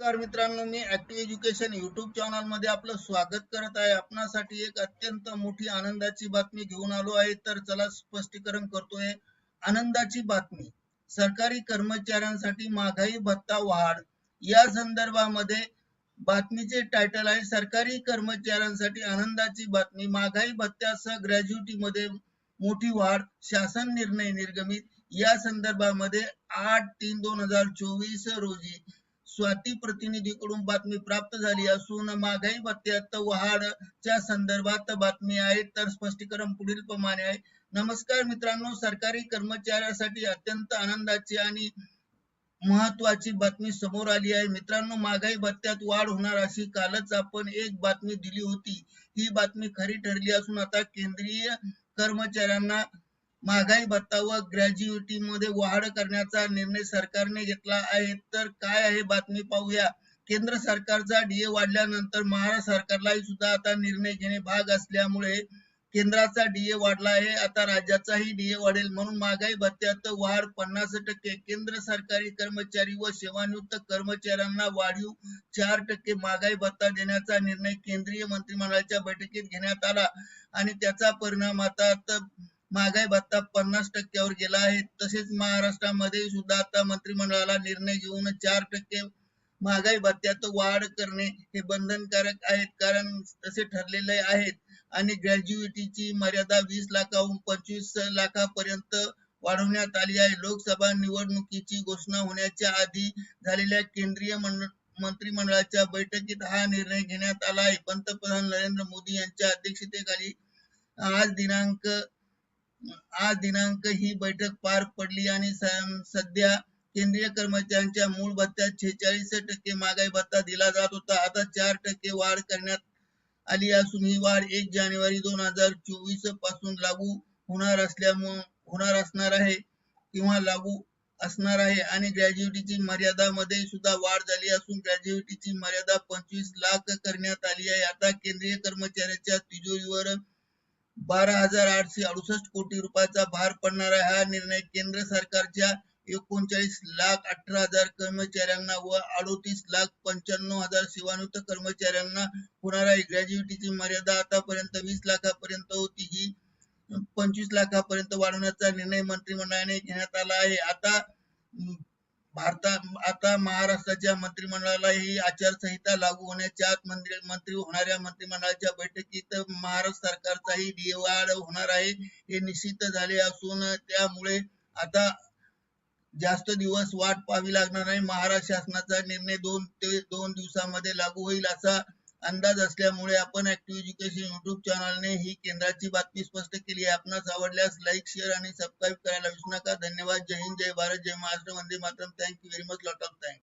नमस्कार मित्रांनो मी ऍक्टिव्ह एज्युकेशन युट्यूब चॅनलमध्ये आपलं स्वागत करत आहे. आपणासाठी एक अत्यंत मोठी आनंदाची बातमी घेऊन आलो आहे. तर चला स्पष्टीकरण करतोय. आनंदाची बातमी. सरकारी कर्मचाऱ्यांसाठी महागाई भत्ता वाढ. या संदर्भामध्ये बातमीचे टायटल आहे सरकारी कर्मचाऱ्यांसाठी आनंदाची बातमी. महागाई भत्त्यासह ग्रॅज्युटी मध्ये मोठी वाढ. शासन निर्णय निर्गमित. या संदर्भामध्ये आठ तीन दोन हजार चोवीस रोजी स्वाती प्रतिनिधीकडून बातमी प्राप्त झाली असून महागाई भत्त्यात वाढच्या संदर्भात बातमी आहे. तर स्पष्टीकरण पुढील प्रमाणे आहे. नमस्कार मित्रांनो सरकारी कर्मचाऱ्यासाठी अत्यंत आनंदाची आणि महत्वाची बातमी समोर आली आहे. मित्रांनो महागाई भत्त्यात वाढ होणार अशी कालच आपण एक बातमी दिली होती. ही बातमी खरी ठरली असून आता केंद्रीय कर्मचाऱ्यांना महागाई भत्ता व ग्रॅज्युएटी मध्ये वाढ करण्याचा निर्णय सरकारने घेतला आहे. तर काय आहे बातमी पाहूया. केंद्र सरकारचा डीए वाढल्यानंतर महाराष्ट्र सरकारलाही सुद्धा आता निर्णय घेणे भाग असल्यामुळे केंद्राचा डीए वाढला आहे. आता राज्याचाही डीए वाढेल म्हणून महागाई भत्त्यात वाढ पन्नास टक्के. केंद्र सरकारी कर्मचारी व सेवानिवृत्त कर्मचाऱ्यांना वाढीव चार टक्के महागाई भत्ता देण्याचा निर्णय केंद्रीय मंत्रिमंडळाच्या बैठकीत घेण्यात आला आणि त्याचा परिणाम आता महागाई भत्ता पन्नास टक्क्यावर गेला आहे. तसेच महाराष्ट्रामध्ये सुद्धा आता मंत्रिमंडळाला निर्णय घेऊन चार टक्के महागाई भत्त्यात वाढ करणे हे बंधनकारक आहेत. कारण तसे ठरलेले आहेत. आणि ग्रॅज्युएटीची मर्यादा वीस लाखाहून पंचवीस लाखापर्यंत वाढवण्यात आली आहे. लोकसभा निवडणुकीची घोषणा होण्याच्या आधी झालेल्या केंद्रीय मंत्रिमंडळाच्या बैठकीत हा निर्णय घेण्यात आला आहे. पंतप्रधान नरेंद्र मोदी यांच्या अध्यक्षतेखाली आज दिनांक आज दिनांक ही बैठक पार पडली आणि सध्या केंद्रीय कर्मचाऱ्यांच्या मूळ भत्त्यात छेचाळीस टक्के महागाई भत्ता दिला जात होता. आता चार टक्के वाढ करण्यात आली असून ही वाढ एक जानेवारी दोन हजार चोवीसपासून लागू होणार असल्यामुळे होणार असणार आहे किंवा लागू असणार आहे आणि ग्रॅज्युएटीची मर्यादा मध्ये सुद्धा वाढ झाली असून ग्रॅज्युएटीची मर्यादा पंचवीस लाख करण्यात आली आहे. आता केंद्रीय कर्मचाऱ्याच्या तिजोरीवर बारा हजार आठशे अडुसष्ट कोटी रुपयाचा भार पडणारा हा निर्णय केंद्र सरकारच्या एकोणचाळीस लाख अठरा हजार कर्मचाऱ्यांना व अडोतीस लाख पंच्याण्णव हजार सेवानिवृत्त कर्मचाऱ्यांना होणार आहे. ग्रॅज्युएटीची मर्यादा आतापर्यंत वीस लाखापर्यंत होती. ही पंचवीस लाखापर्यंत वाढवण्याचा निर्णय मंत्रिमंडळाने घेण्यात आला आहे. आता भारता आता महाराष्ट्राच्या मंत्रिमंडळाला ही आचारसंहिता लागू होण्याच्या आत मंत्री मंत्री होणाऱ्या मंत्रिमंडळाच्या बैठकीत महाराष्ट्र सरकारचाही डीएवाढ होणार आहे हे निश्चित झाले असून त्यामुळे आता जास्त दिवस वाट पाहावी लागणार नाही महाराष्ट्र शासनाचा निर्णय दोन ते दोन दिवसामध्ये लागू होईल असा अंदाज असल्यामुळे आपण ऍक्टिव्ह एज्युकेशन युट्यूब चॅनलने ही केंद्राची बातमी स्पष्ट केली आहे. आपणास आवडल्यास लाईक शेअर आणि सबस्क्राईब करायला विसरू नका. धन्यवाद. जय हिंद. जय भारत. जय Maharashtra. Vande Mataram. Thank you very much lot of thanks